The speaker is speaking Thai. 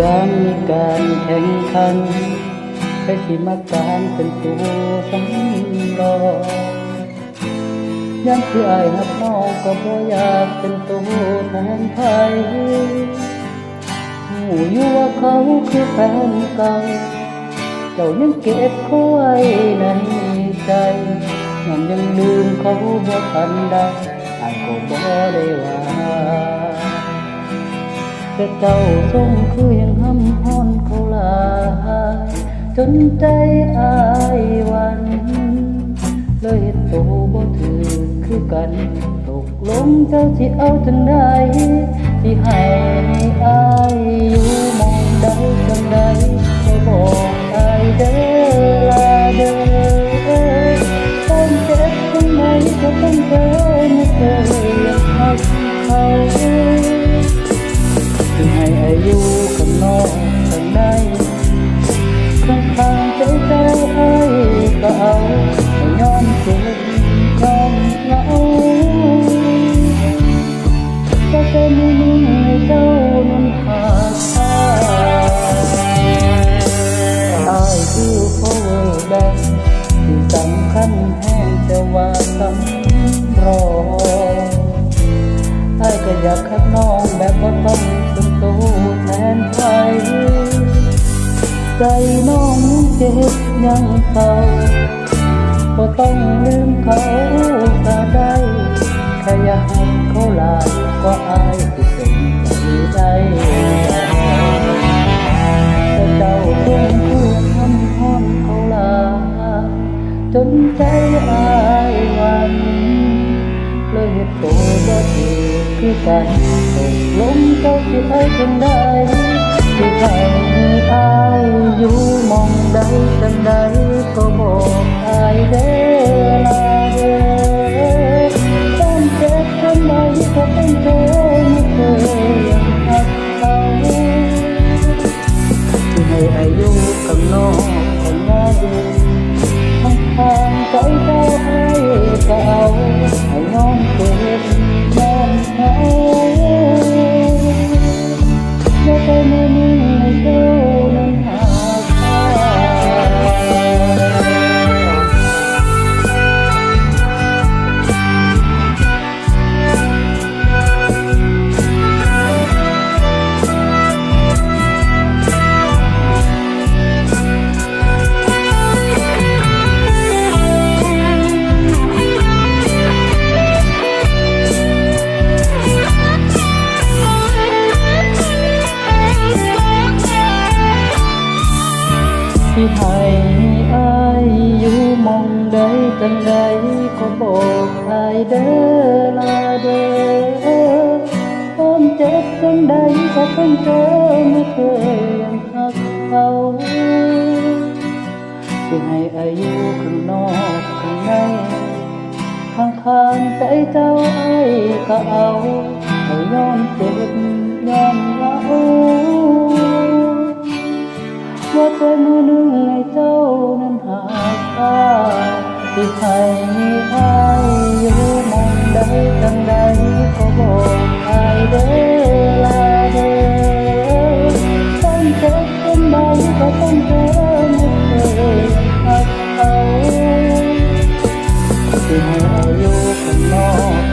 ยามมีการแข่งขันไปสิมาการเป็นตัวสำรองยามที่อายหักน้องก็บ่อยากเป็นตัวแทนไผหูอยู่ว่าเขาคือแฟนเก่าเจ้ายังเก็บเขาไว้ในใจยังยังลืมเขาบ่ทันได้อายก็บ่ได้ว่า แต่เจ้าทรงคือยังห้ำห้อนเขาลายจนใจอายวัน เลยโตบ่ถือคือกัน ตกลงเจ้าที่เอาจังใดที่ให้อายอยู่มองได้จังไดก็บอก อยุข้างนอกข้างในข้างทางใจเจ้าให้ก็เอาให้ยอมเจ็บยอมเหงาก็เป็นมือให้เจ้านั้นหาทางอายคือ power bank ที่สำคัญแห้งแต่ว่าสำรองไอ้ก็อยากคักน้องแบบบ่ต้อง ใจน้องเจ็บยังเศร้าบ่ต้องลืมเขาก็ได้แค่อยากให้เขาลายก็อายที่เป็นใจได้แต่เจ้าเพื่อนเพื่อทำห้อนเขาลายจนใจอายวันเลยเหตุโตบ่ถือคือกันตกลงเจ้าสิให้จังได้สิให้อ งใใดจังใดก็บอกอายเด้อลาเด้อความเจ็บจังใดก็ต้องเจอไม่เคยยังหักเขาที่ให้อายุข้างนอกข้างในข้างข้างใจเจ้าไอ้ก็เอาให้ยอมเจ็บยอมเหงาว่าเธอมือหนึ่งใน ที่ให้อายอยู่มองได้จังใดก็บอกอายเด้อลาเด้อต้องเจ็บจังใบก็ต้องเจอไม่เคยหักเขาที่ให้อายุข้างนอก